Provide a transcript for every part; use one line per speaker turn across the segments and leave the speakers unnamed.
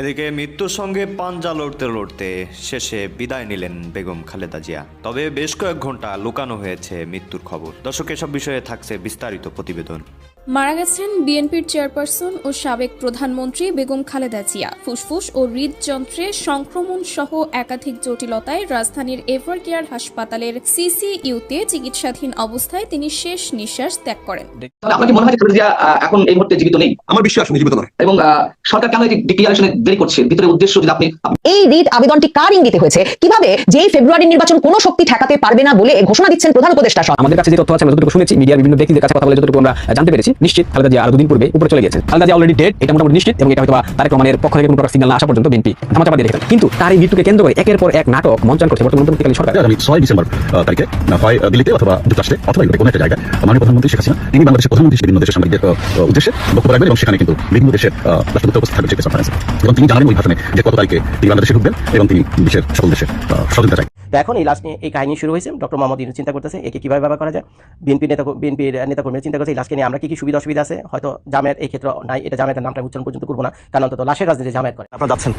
এদিকে মৃত্যুর সঙ্গে পাঞ্জা লড়তে লড়তে শেষে বিদায় নিলেন বেগম খালেদা জিয়া। তবে বেশ কয়েক ঘণ্টা লুকানো হয়েছে মৃত্যুর খবর। দর্শক, এসব বিষয়ে থাকছে বিস্তারিত প্রতিবেদন।
মারা গেছেন বিএনপির চেয়ারপারসন ও সাবেক প্রধানমন্ত্রী বেগম খালেদা জিয়া। ফুসফুস ও হৃদযন্ত্রে সংক্রমণ সহ একাধিক জটিলতায় রাজধানীর এভার কেয়ার হাসপাতালের সিসিইউতে চিকিৎসাধীন অবস্থায় তিনি শেষ নিঃশ্বাস ত্যাগ করেন।
মনে হয় খালেদা জিয়া এখন এই মুহূর্তে জীবিত নেই?
আমার বিশ্বাস উনি জীবিত নয়
এবং সরকার কেন এটি ডিক্লারেশনে দেরি করছে? ভিতরে উদ্দেশ্য যদি আপনি আপনি-
এই রিট আবেদনটি কার ইঙ্গিতে হয়েছে? কীভাবে যেই ফেব্রুয়ারি নির্বাচন কোনো শক্তি ঠেকাতে পারবে না বলে ঘোষণা দিচ্ছেন প্রধান উপদেষ্টা সহ।
আমাদের কাছে যে তথ্য আছে আমরা যতটুকু শুনেছি মিডিয়ার বিভিন্ন ব্যক্তিদের কাছে কথা বলে যতটুকু আমরা জানতে পেরেছি। নিশ্চিত খালেদা জিয়া আরও দুদিন পূর্বে উপরে চলে গেছেন খালেদা জিয়া অলরেডি ডেট এটা মোটামুটি নিশ্চিত এবং এটা হয়তো তারেক রহমানের পক্ষ থেকে কোনো প্রকার সিগন্যাল আসা পর্যন্ত বিএনপি ধামাচাপা দিয়ে রেখেছেন কিন্তু তার এই মৃত্যুকে কেন্দ্র করে একের পর এক নাটক মঞ্চন করছে বর্তমান অন্তর্বর্তীকালীন সরকার।
আগামী ছয় ডিসেম্বর তারিখে হয় দিল্লিতে অথবা যুক্তরাষ্ট্রে অথবা ইউরোপে কোনো একটা জায়গায় মাননীয় প্রধানমন্ত্রী শেখ হাসিনা, তিনি বাংলাদেশের প্রধানমন্ত্রী বিভিন্ন দেশের সাংবাদিকদের উদ্দেশ্যে বক্তব্য রাখবেন এবং সেখানে কিন্তু বিভিন্ন দেশের রাষ্ট্রদূত উপস্থিত থাকবেন প্রেস কনফারেন্সে এবং তিনি জানাবেন ওই ভাষণে যে কত তারিখে তিনি বাংলাদেশে ঢুকবেন এবং তিনি বিশ্বের সকল দেশের সহযোগিতা চাই
তো এখন এই লাস্ট নিয়ে এই কাহিনী শুরু হয়েছে। ডক্টর মোহাম্মদ ইউনুস চিন্তা করতেছে একে কীভাবে ব্যবহার করা যায়? বিএনপি নেতা বিএনপির নেতাকর্মীরা চিন্তা করছে এই লাশকে নিয়ে আমরা কি কি সুবিধা অসুবিধা আছে? হয়তো জামের এই ক্ষেত্রে নাই এটা জামের নামটা উচ্চারণ পর্যন্ত করব না কারণ অন্তত লাশের রাজনীতি জামের করে।
আপনারা যাচ্ছেন।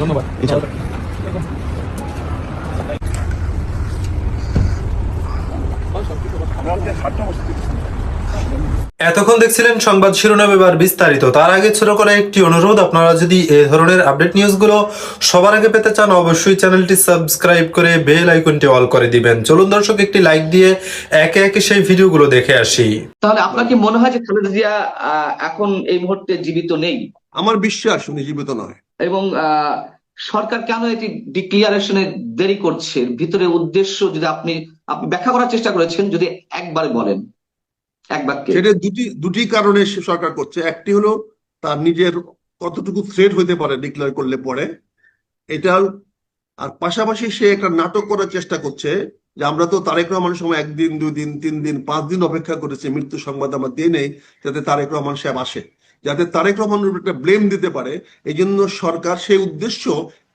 ধন্যবাদ। ইনশাআল্লাহ।
এতক্ষণ দেখছিলেন সংবাদ শিরোনাম এবার বিস্তারিত। তার আগে ছোট করে একটি অনুরোধ আপনারা যদি এ ধরনের আপডেট নিউজগুলো সবার আগে পেতে চান অবশ্যই চ্যানেলটি সাবস্ক্রাইব করে বেল আইকনটি অল করে দিবেন। চলুন দর্শক একটি লাইক দিয়ে একে একে সেই ভিডিওগুলো দেখে আসি।
তাহলে আপনার কি মনে হয় যে খালেদা জিয়া আহ, এখন এই মুহূর্তে জীবিত নেই?
আমার বিশ্বাস উনি জীবিত নয়।
এবং আহ, সরকার কেন এটি ডিক্লারেশনে দেরি করছে? ভিতরে উদ্দেশ্য যদি আপনি আপনি ব্যাখ্যা করার চেষ্টা করেছেন যদি একবার বলেন। এক বাক্যে।
সেটা দুটি দুটি কারণে সরকার করছে। একটি হলো তার নিজের কতটুকু থ্রেট হতে পারে ডিক্লেয়ার করলে পরে। এটা আর পাশাপাশি সে একটা নাটক করার চেষ্টা করছে যে আমরা তো তারেক রহমানের সময় একদিন দুই দিন তিন দিন, পাঁচ দিন অপেক্ষা করেছি মৃত্যু সংবাদ আমার দিয়ে নেই, যাতে তারেক রহমান সাহেব আসে। যাতে তারেক রহমানের উপর একটা ব্লেম দিতে পারে এই জন্য সরকার সেই উদ্দেশ্য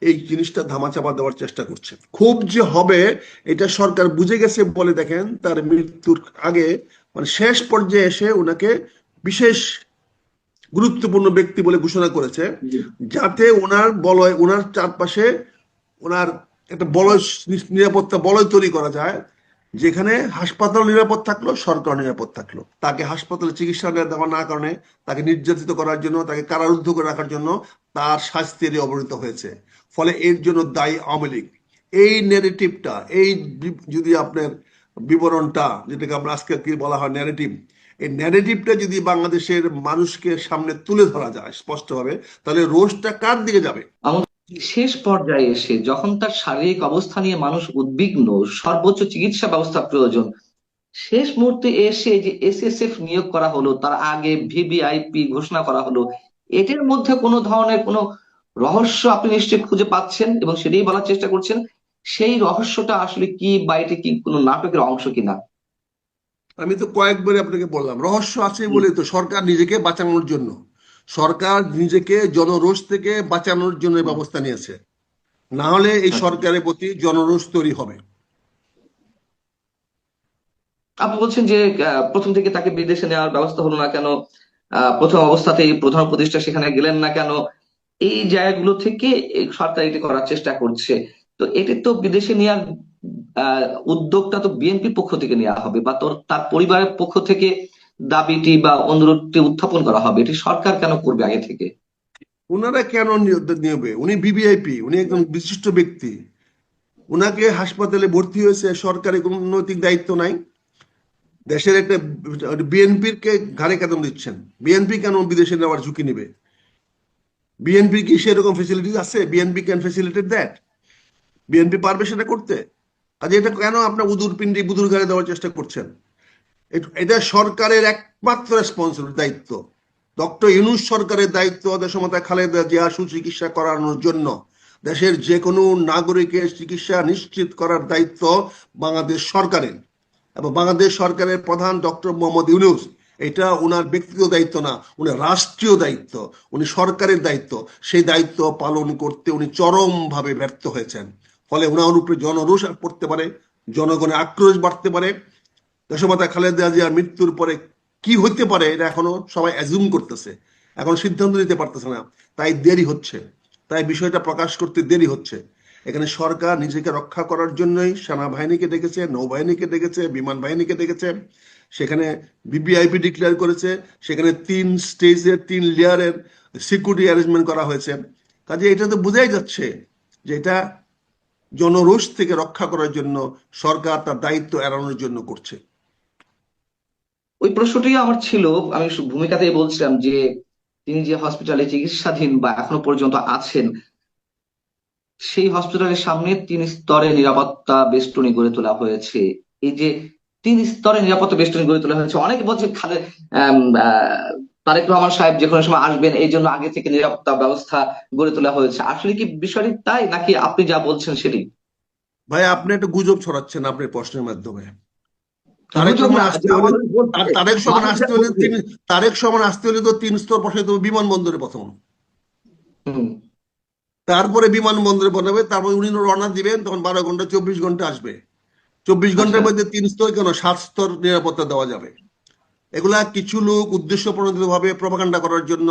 এই জিনিসটা ধামাচাপা দেওয়ার চেষ্টা করছে। খুব যে হবে এটা সরকার বুঝে গেছে বলে দেখেন তার মৃত্যুর আগে মানে শেষ পর্যায়ে এসে ওনাকে বিশেষ গুরুত্বপূর্ণ ব্যক্তি বলে ঘোষণা করেছে যাতে ওনার বলয় ওনার চারপাশে ওনার একটা বলয় নিরাপত্তা বলয় তৈরি করা যায় যেখানে হাসপাতাল নিরাপদ থাকল, সরকার নিরাপদ থাকল। তাকে হাসপাতালে চিকিৎসা দেওয়া না কারণে, তাকে নির্যাতিত করার জন্য, তাকে কারারুদ্ধ করে রাখার জন্য তার শাস্তির অবনীত হয়েছে। ফলে এর জন্য দায়ী আওয়ামী লীগ। এই নেগেটিভটা এই যদি আপনার বিবরণটা, যেটাকে আমরা আজকে কি বলা হয় ন্যারেটিভ এই ন্যারেটিভটা যদি বাংলাদেশের মানুষকে সামনে তুলে ধরা যায় স্পষ্টভাবে, তাহলে রোজটা কার দিকে যাবে?
শেষ পর্যায়ে এসে যখন তার শারীরিক অবস্থা নিয়ে মানুষ উদ্বিগ্ন, সর্বোচ্চ চিকিৎসা ব্যবস্থা প্রয়োজন, শেষ মুহূর্তে এসে যে এসএসএফ নিয়োগ করা হলো, তার আগে ভিভিআইপি ঘোষণা করা হলো, এটির মধ্যে কোনো ধরনের কোনো রহস্য আপনি নিশ্চয়ই খুঁজে পাচ্ছেন এবং সেটাই বলার চেষ্টা করছেন, সেই রহস্যটা আসলে কি বা এটি কি কোনো নাটকের অংশ কিনা?
আমি তো কয়েকবারই আপনাকে বললাম, রহস্য আছে বলে তো সরকার নিজেকে বাঁচানোর জন্য। সরকার নিজেকে জনরোষ থেকে বাঁচানোর জন্য ব্যবস্থা নিয়েছে। না হলে এই সরকারের প্রতি জনরোষ তৈরি হবে।
আপনি বলছেন যে প্রথম থেকে তাকে বিদেশে নেওয়ার ব্যবস্থা হলো না কেন? প্রথম অবস্থাতেই প্রধান উপদেষ্টা সেখানে গেলেন না কেন? এই জায়গাগুলো থেকে সরকার এটি করার চেষ্টা করছে। তো এটি তো বিদেশে নেওয়ার আহ, উদ্যোগটা তো বিএনপির পক্ষ থেকে নেওয়া হবে বা তোর তার পরিবারের পক্ষ থেকে দাবিটি বা অনুরোধটি উত্থাপন করা হবে, এটি সরকার কেন করবে আগে থেকে?
ওনারা কেন নিয়- নেবে? উনি বিবিআইপি উনি একজন বিশিষ্ট ব্যক্তি। উনাকে হাসপাতালে ভর্তি হয়েছে সরকারের কোনো নৈতিক দায়িত্ব নাই। দেশের একটা বিএনপির কে ঘাড়ে কেন দিচ্ছেন। বিএনপি কেন বিদেশে নেওয়ার ঝুঁকি নেবে? বিএনপি কি সেরকম ফেসিলিটি আছে? BNP can facilitate that BNP পারবে সেটা করতে? কাজে এটা কেন আপনার উদুর পিন্ডি বুদুর ঘাড়ে দেওয়ার চেষ্টা করছেন? এট- সরকারের একমাত্র রেসপন্সিবিলিটি দায়িত্ব। ডক্টর ইউনুস সরকারের দায়িত্ব দেশমাতা খালেদা জিয়া সুচিকিৎসা করানোর জন্য। দেশের যে কোনো নাগরিকের চিকিৎসা নিশ্চিত করার দায়িত্ব বাংলাদেশ সরকারের। এবং বাংলাদেশ সরকারের প্রধান ডক্টর মোহাম্মদ ইউনুস, এটা ওনার ব্যক্তিগত দায়িত্ব না, উনি রাষ্ট্রীয় দায়িত্ব, উনি সরকারের দায়িত্ব। সেই দায়িত্ব পালন করতে উনি চরমভাবে ব্যর্থ হয়েছেন। ফলে ওনার উপরে জনরোষ পড়তে পারে, জনগণের আক্রোশ বাড়তে পারে দেশমাতা খালেদা জিয়ার মৃত্যুর পরে কি হতে পারে এটা এখনও সবাই অ্যাজুম করতেছে। এখন সিদ্ধান্ত নিতে পারতেছে না। তাই দেরি হচ্ছে। তাই বিষয়টা প্রকাশ করতে দেরি হচ্ছে। এখানে সরকার নিজেকে রক্ষা করার জন্যই সেনাবাহিনীকে ডেকেছে, নৌবাহিনীকে ডেকেছে বিমান বাহিনীকে ডেকেছে। সেখানে বিবিআইপি ডিক্লেয়ার করেছে। সেখানে তিন স্টেজের তিন লেয়ারের সিকিউরিটি অ্যারেঞ্জমেন্ট করা হয়েছে। কাজে এটা তো বোঝাই যাচ্ছে যে এটা জনরোষ থেকে রক্ষা করার জন্য সরকার তার দায়িত্ব এড়ানোর জন্য করছে।
ওই প্রশ্নটি আমার ছিল। আমি ভূমিকাতেই বলছিলাম যে, তিনি যে হসপিটালে চিকিৎসাধীন বা এখনও পর্যন্ত আছেন, সেই হসপিটালের সামনে তিন স্তরে নিরাপত্তা বেষ্টনী গড়ে তোলা হয়েছে। এই যে তিন স্তরে নিরাপত্তা বেষ্টনী গড়ে তোলা হয়েছে, অনেকে বলছে খালে তারেক রহমান সাহেব যে কোনো সময় আসবেন, এই জন্য আগে থেকে নিরাপত্তা ব্যবস্থা গড়ে তোলা হয়েছে। আসলে কি বিষয়টি তাই, নাকি আপনি যা বলছেন সেটি?
ভাই, আপনি একটা গুজব ছড়াচ্ছেন আপনার প্রশ্নের মাধ্যমে। তারেক সমান আসতে হলে তারেক সমান আসতে হলে তিন তারেক সমান আসতে হলে তো তিন স্তর বসাইতে হবে বিমানবন্দরে প্রথম তারপরে বিমানবন্দরে বানাবে তারপরে উনি রওনা দিবেন তখন বারো ঘণ্টা চব্বিশ ঘণ্টা আসবে। চব্বিশ ঘণ্টার
আচ্ছা।
মধ্যে তিন স্তর কেন? সাত স্তর নিরাপত্তা দেওয়া যাবে। এগুলা কিছু লোক উদ্দেশ্য প্রণোদিত ভাবে প্রপাগান্ডা করার জন্য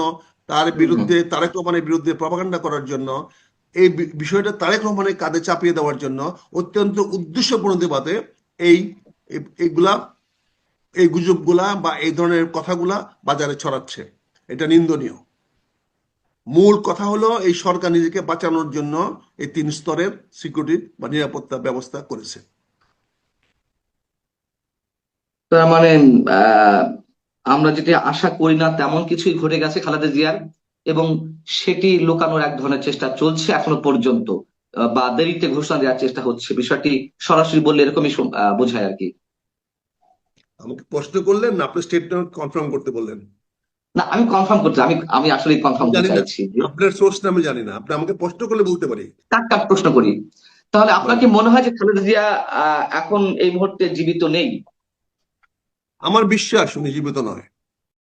তার বিরুদ্ধে তারেক রহমানের বিরুদ্ধে প্রপাগান্ডা করার জন্য এই বিষয়টা তারেক রহমানের কাঁধে চাপিয়ে দেওয়ার জন্য অত্যন্ত উদ্দেশ্য প্রণোদিতভাবে এই এই- এইগুলা, এই গুজবগুলা বা এই ধরনের কথাগুলা বাজারে ছড়াচ্ছে। এটা নিন্দনীয়। মূল কথা হলো, এই সরকার নিজেকে বাঁচানোর জন্য এই তিন স্তরের সিকিউরিটি বা নিরাপত্তা ব্যবস্থা করেছে।
মানে আমরা যেটি আশা করি না, তেমন কিছুই ঘটে গেছে খালেদা জিয়ার, এবং সেটি লুকানোর এক ধরনের চেষ্টা চলছে এখনও পর্যন্ত। বা দেরিতে ঘোষণা দেওয়ার চেষ্টা হচ্ছে। বিষয়টি সরাসরি বললে এরকমই বোঝায় আর কি।
আমাকে প্রশ্ন করলেন না আপনি স্টেটমেন্ট কনফার্ম করতে বললেন।
না আমি কনফার্ম করতে আমি আমি আসলে কনফার্ম করতে চাইছি
আপনার সোর্সটা আমি জানি না। আপনি আমাকে প্রশ্ন করলে বলতে পারি।
কাট কাট প্রশ্ন করি? তাহলে আপনার কি মনে হয় যে খালেদা জিয়া এখন এই মুহূর্তে জীবিত নেই?
আমার বিশ্বাস উনি জীবিত নয়।